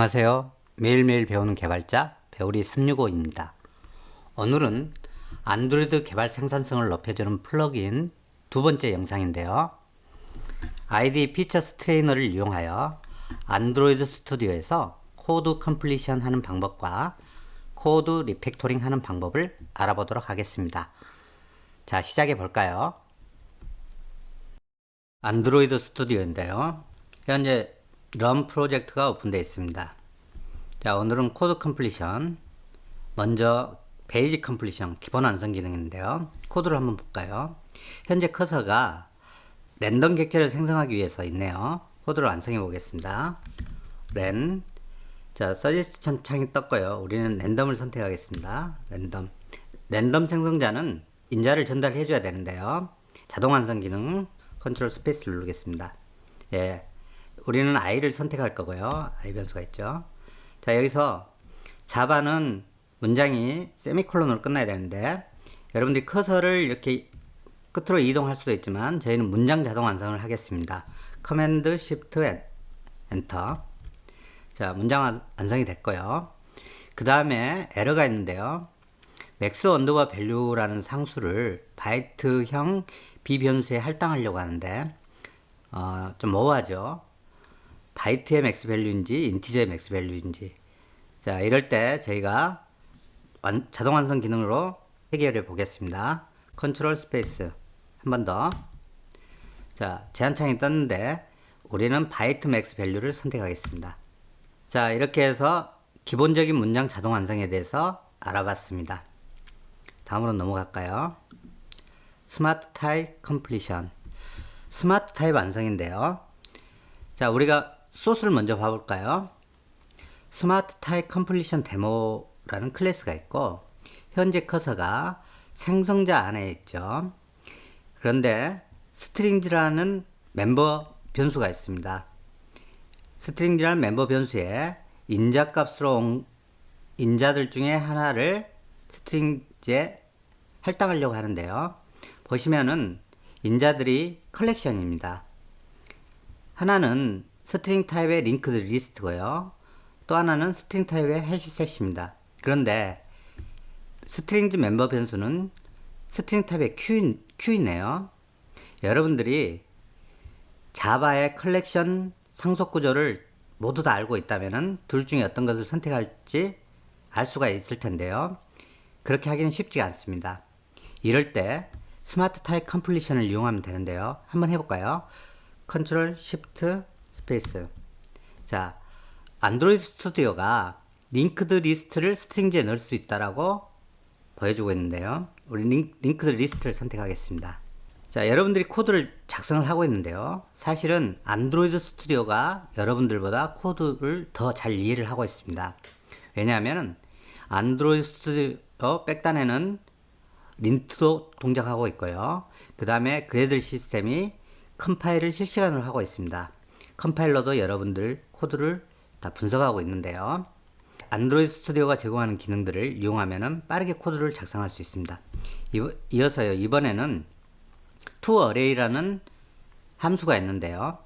안녕하세요. 매일매일 배우는 개발자 배우리 365입니다. 오늘은 안드로이드 개발 생산성을 높여주는 플러그인 두 번째 영상인데요. 아이디 피처스 트레이너를 이용하여 안드로이드 스튜디오에서 코드 컴플리션 하는 방법과 코드 리팩토링 하는 방법을 알아보도록 하겠습니다. 자, 시작해 볼까요? 안드로이드 스튜디오인데요. 현재 런 프로젝트가 오픈되어 있습니다. 자, 오늘은 코드 컴플리션. 먼저 베이직 컴플리션 기본 완성 기능인데요. 코드를 한번 볼까요? 현재 커서가 랜덤 객체를 생성하기 위해서 있네요. 코드를 완성해 보겠습니다. 랜. 자, 서지스천 창이 떴고요. 우리는 랜덤을 선택하겠습니다. 랜덤. 랜덤 생성자는 인자를 전달해 줘야 되는데요. 자동 완성 기능 컨트롤 스페이스 누르겠습니다. 예. 우리는 i를 선택할 거고요. i 변수가 있죠. 자, 여기서 자바는 문장이 세미콜론으로 끝나야 되는데 여러분들이 커서를 이렇게 끝으로 이동할 수도 있지만 저희는 문장 자동 완성을 하겠습니다. 커맨드 쉬프트 엔터. 자, 문장 완성이 됐고요. 그 다음에 에러가 있는데요. 맥스 언더바 밸류라는 상수를 바이트형 비변수에 할당하려고 하는데 어, 좀 모호하죠. 바이트의 맥스 밸류인지 인티저의 맥스 밸류인지 자 이럴 때 저희가 완, 자동 완성 기능으로 해결해 보겠습니다. 컨트롤 스페이스 한 번 더. 자 제한창이 떴는데 우리는 바이트 맥스 밸류를 선택하겠습니다. 자 이렇게 해서 기본적인 문장 자동 완성에 대해서 알아봤습니다. 다음으로 넘어갈까요? 스마트 타입 컴플리션 스마트 타입 완성인데요. 자 우리가 소스를 먼저 봐볼까요? 스마트 타입 컴플리션 데모라는 클래스가 있고 현재 커서가 생성자 안에 있죠. 그런데 스트링즈라는 멤버 변수가 있습니다. 스트링즈라는 멤버 변수에 인자 값으로 온 인자들 중에 하나를 스트링즈에 할당하려고 하는데요. 보시면은 인자들이 컬렉션입니다. 하나는 스트링 타입의 링크드 리스트고요. 또 하나는 스트링 타입의 해시셋입니다. 그런데 스트링즈 멤버 변수는 스트링 타입의 큐, 큐이네요. 여러분들이 자바의 컬렉션 상속 구조를 모두 다 알고 있다면 둘 중에 어떤 것을 선택할지 알 수가 있을 텐데요. 그렇게 하기는 쉽지가 않습니다. 이럴 때 스마트 타입 컴플리션을 이용하면 되는데요. 한번 해볼까요? 컨트롤 쉬프트 스페이스. 자, 안드로이드 스튜디오가 링크드 리스트를 스트링즈에 넣을 수 있다라고 보여주고 있는데요. 우리 링, 링크드 리스트를 선택하겠습니다. 자, 여러분들이 코드를 작성을 하고 있는데요. 사실은 안드로이드 스튜디오가 여러분들보다 코드를 더 잘 이해를 하고 있습니다. 왜냐하면 안드로이드 스튜디오 백단에는 린트도 동작하고 있고요. 그 다음에 그래들 시스템이 컴파일을 실시간으로 하고 있습니다. 컴파일러도 여러분들 코드를 다 분석하고 있는데요. 안드로이드 스튜디오가 제공하는 기능들을 이용하면 빠르게 코드를 작성할 수 있습니다. 이어서요, 이번에는 toArray라는 함수가 있는데요.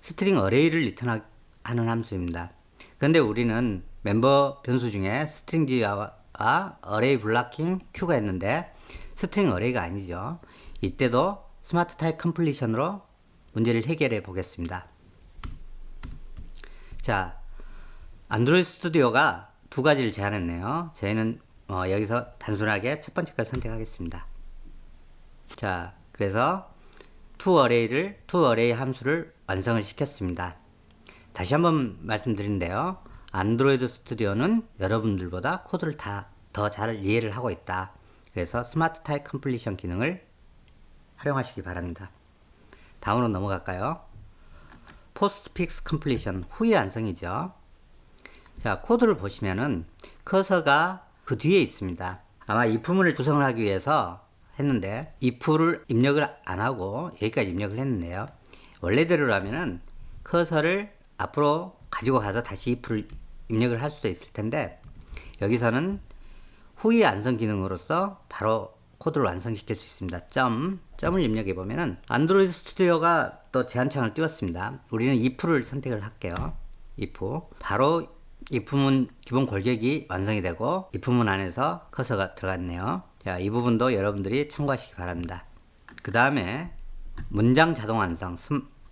스트링 어레이를 리턴하는 함수입니다. 그런데 우리는 멤버 변수 중에 스트링지와 어레이 블락킹 큐가 있는데 스트링 어레이가 아니죠. 이때도 스마트 타입 컴플리션으로 문제를 해결해 보겠습니다. 자, 안드로이드 스튜디오가 두 가지를 제안했네요. 저희는 어, 여기서 단순하게 첫 번째 걸 선택하겠습니다. 자, 그래서 toArray를 toArray 함수를 완성을 시켰습니다. 다시 한번 말씀드린데요. 안드로이드 스튜디오는 여러분들보다 코드를 다 더 잘 이해를 하고 있다. 그래서 스마트 타입 컴플리션 기능을 활용하시기 바랍니다. 다음으로 넘어갈까요? 포스트 픽스 컴플리션 후에 완성이죠. 자, 코드를 보시면은 커서가 그 뒤에 있습니다. 아마 if문을 구성을 하기 위해서 했는데 if를 입력을 안 하고 여기까지 입력을 했는데요. 원래대로라면은 커서를 앞으로 가지고 가서 다시 if를 입력을 할 수도 있을 텐데 여기서는 후에 완성 기능으로서 바로 코드를 완성시킬 수 있습니다. 점, 점을 입력해 보면은 안드로이드 스튜디오가 또 제한창을 띄웠습니다. 우리는 if를 선택을 할게요. if 바로 이 부분 기본 골격이 완성이 되고 이 부분 안에서 커서가 들어갔네요. 자, 이 부분도 여러분들이 참고하시기 바랍니다. 그 다음에 문장 자동 완성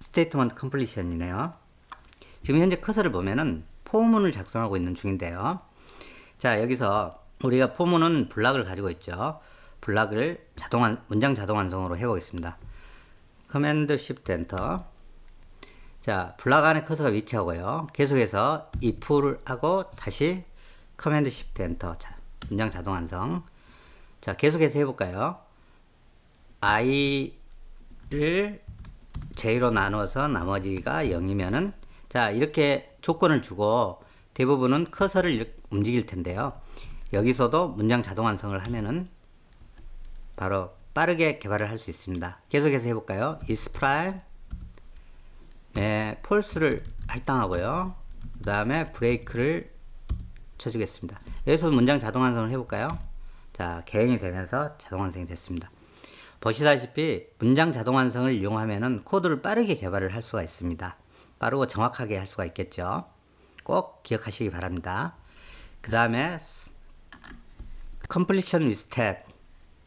스테이트먼트 컴플리션이네요. 지금 현재 커서를 보면은 포문을 작성하고 있는 중인데요. 자, 여기서 우리가 포문은 블락을 가지고 있죠. 블락을 자동 완, 문장 자동 완성으로 해보겠습니다. 커맨드 쉬프트 엔터. 자, 블락 안에 커서가 위치하고요. 계속해서 if를 하고 다시 커맨드 쉬프트 엔터. 자, 문장 자동 완성. 자, 계속해서 해볼까요? i를 j로 나눠서 나머지가 0이면은 자, 이렇게 조건을 주고 대부분은 커서를 움직일 텐데요. 여기서도 문장 자동 완성을 하면은 바로 빠르게 개발을 할 수 있습니다. 계속해서 해볼까요? is prime 네, false를 할당하고요. 그 다음에 브레이크를 쳐주겠습니다. 여기서 문장 자동 완성을 해볼까요? 자, 개행이 되면서 자동 완성이 됐습니다. 보시다시피 문장 자동 완성을 이용하면은 코드를 빠르게 개발을 할 수가 있습니다. 빠르고 정확하게 할 수가 있겠죠. 꼭 기억하시기 바랍니다. 그 다음에 with tab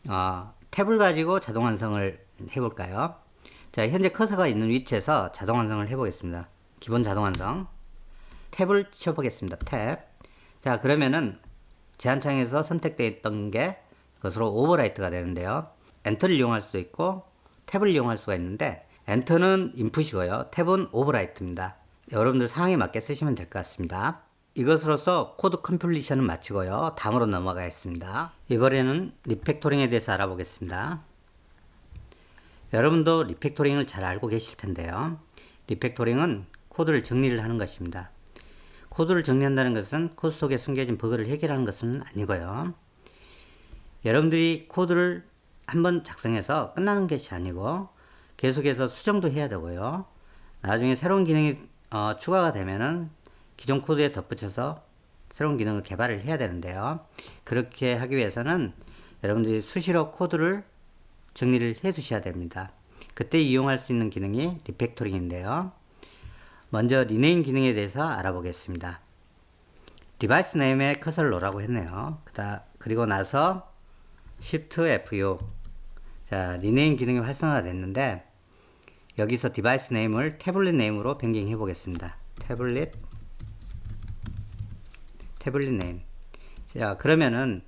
어, 탭을 가지고 자동 완성을 해볼까요? 자, 현재 커서가 있는 위치에서 자동 완성을 해보겠습니다. 기본 자동 완성. 탭을 쳐보겠습니다. 탭. 자, 그러면은 제한창에서 선택되어 있던 게 그것으로 오버라이트가 되는데요. 엔터를 이용할 수도 있고 탭을 이용할 수가 있는데 엔터는 인풋이고요. 탭은 오버라이트입니다. 여러분들 상황에 맞게 쓰시면 될 것 같습니다. 이것으로서 코드 컴플리션은 마치고요. 다음으로 넘어가겠습니다. 이번에는 리팩토링에 대해서 알아보겠습니다. 여러분도 리팩토링을 잘 알고 계실 텐데요. 리팩토링은 코드를 정리를 하는 것입니다. 코드를 정리한다는 것은 코드 속에 숨겨진 버그를 해결하는 것은 아니고요. 여러분들이 코드를 한번 작성해서 끝나는 것이 아니고 계속해서 수정도 해야 되고요. 나중에 새로운 기능이 어, 추가가 되면은 기존 코드에 덧붙여서 새로운 기능을 개발을 해야 되는데요. 그렇게 하기 위해서는 여러분들이 수시로 코드를 정리를 해 두셔야 됩니다. 그때 이용할 수 있는 기능이 리팩토링인데요. 먼저 리네임 기능에 대해서 알아보겠습니다. 디바이스 네임에 커서를 놓으라고 했네요. 그다 그리고 나서 Shift F6 자 리네임 기능이 활성화가 됐는데 여기서 디바이스 네임을 태블릿 네임으로 변경해 보겠습니다. 태블릿 태블릿 네임 자 그러면은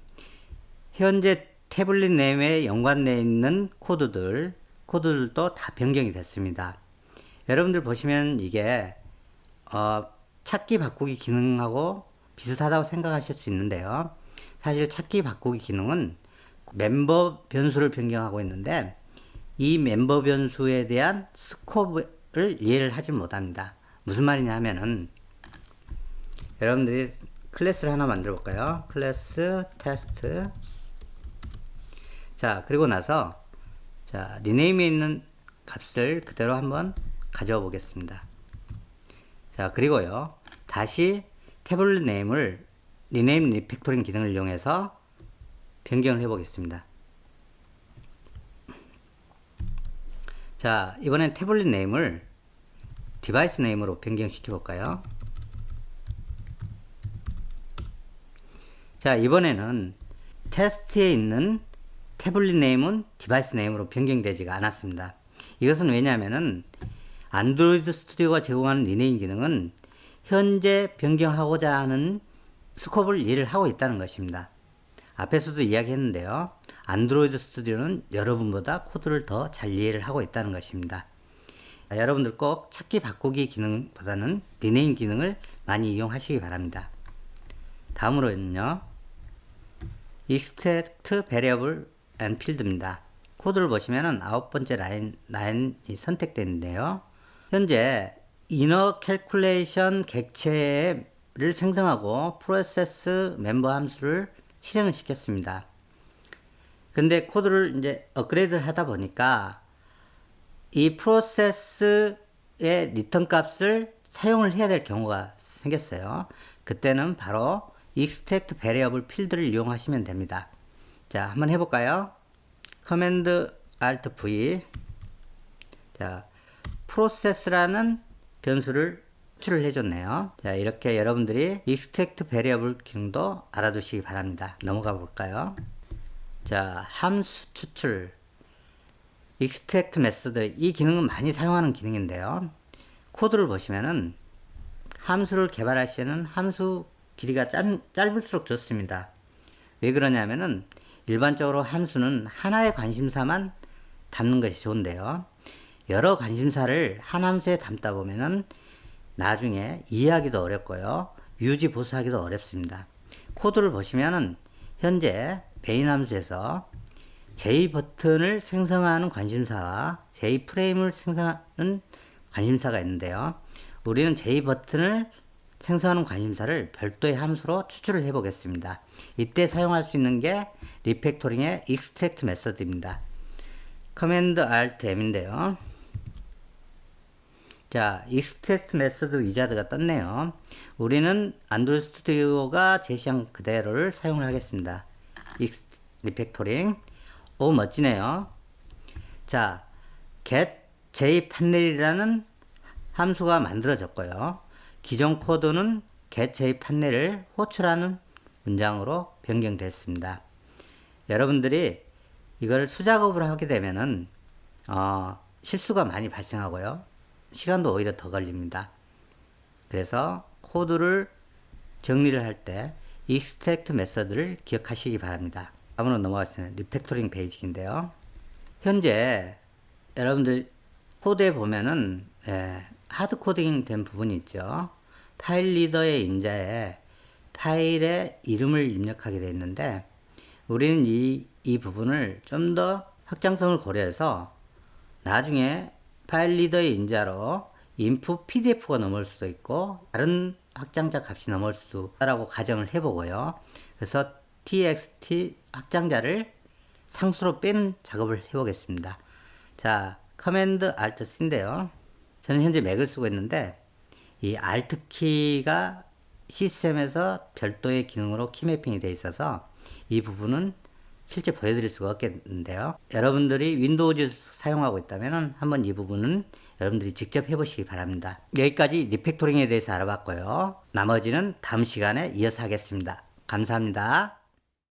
현재 태블릿 네임에 연관되어 있는 코드들 코드들도 다 변경이 됐습니다. 여러분들 보시면 이게 어, 찾기 바꾸기 기능하고 비슷하다고 생각하실 수 있는데요. 사실 찾기 바꾸기 기능은 멤버 변수를 변경하고 있는데 이 멤버 변수에 대한 스코프를 이해를 하지 못합니다. 무슨 말이냐 하면은 여러분들이 클래스를 하나 만들어 볼까요? 클래스 테스트 자 그리고 나서 자 리네임에 있는 값을 그대로 한번 가져와 보겠습니다. 자 그리고요 다시 태블릿 네임을 리네임 리팩토링 기능을 이용해서 변경을 해 보겠습니다. 자 이번엔 태블릿 네임을 디바이스 네임으로 변경시켜 볼까요? 자 이번에는 테스트에 있는 태블릿 네임은 디바이스 네임으로 변경되지가 않았습니다. 이것은 왜냐하면은 안드로이드 스튜디오가 제공하는 리네임 기능은 현재 변경하고자 하는 스코프를 이해를 하고 있다는 것입니다. 앞에서도 이야기했는데요. 안드로이드 스튜디오는 여러분보다 코드를 더 잘 이해를 하고 있다는 것입니다. 여러분들 꼭 찾기 바꾸기 기능보다는 리네임 기능을 많이 이용하시기 바랍니다. 다음으로는요. Extract variable and field입니다. 코드를 보시면은 아홉 번째 라인, 라인이 선택되는데요. 현재 inner calculation 객체를 생성하고 process 멤버 함수를 실행을 시켰습니다. 근데 코드를 이제 업그레이드를 하다 보니까 이 프로세스의 리턴 값을 사용을 해야 될 경우가 생겼어요. 그때는 바로 extract variable 필드를 이용하시면 됩니다. 자, 한번 해볼까요? 커맨드 Alt V. 자, process라는 변수를 추출을 해줬네요. 자, 이렇게 여러분들이 extract variable 기능도 알아두시기 바랍니다. 넘어가 볼까요? 자, 함수 추출. extract method. 이 기능은 많이 사용하는 기능인데요. 코드를 보시면은 함수를 개발할 시에는 함수 길이가 짧, 짧을수록 좋습니다. 왜 그러냐면은 일반적으로 함수는 하나의 관심사만 담는 것이 좋은데요. 여러 관심사를 한 함수에 담다 보면은 나중에 이해하기도 어렵고요. 유지 보수하기도 어렵습니다. 코드를 보시면은 현재 메인 함수에서 J 버튼을 생성하는 관심사와 J 프레임을 생성하는 관심사가 있는데요. 우리는 J 버튼을 생성하는 관심사를 별도의 함수로 추출을 해 보겠습니다. 이때 사용할 수 있는 게 리팩토링의 extract 메서드입니다. 커맨드 Alt M인데요. 자, extract 메서드 위자드가 떴네요. 우리는 안드로이드 스튜디오가 제시한 그대로를 사용을 하겠습니다. Ex- 리팩토링. 오, 멋지네요. 자, get j 판넬이라는 함수가 만들어졌고요. 기존 코드는 j 판넬을 호출하는 문장으로 변경됐습니다. 여러분들이 이걸 수작업을 하게 되면은 어, 실수가 많이 발생하고요. 시간도 오히려 더 걸립니다. 그래서 코드를 정리를 할때 extract 메서드를 기억하시기 바랍니다. 다음으로 넘어가시면 리팩토링 베이직인데요. 현재 여러분들 코드에 보면은 예, 하드 코딩 된 부분이 있죠. 파일 리더의 인자에 파일의 이름을 입력하게 되어 있는데 우리는 이, 이 부분을 좀 더 확장성을 고려해서 나중에 파일 리더의 인자로 input pdf가 넘어올 수도 있고 다른 확장자 값이 넘어올 수도 있다라고 가정을 해보고요. 그래서 txt 확장자를 상수로 빼는 작업을 해보겠습니다. 자, 커맨드 Alt C인데요. 저는 현재 맥을 쓰고 있는데 이 Alt 키가 시스템에서 별도의 기능으로 키매핑이 되어 있어서 이 부분은 실제 보여드릴 수가 없겠는데요. 여러분들이 윈도우즈 사용하고 있다면 한번 이 부분은 여러분들이 직접 해보시기 바랍니다. 여기까지 리팩토링에 대해서 알아봤고요. 나머지는 다음 시간에 이어서 하겠습니다. 감사합니다.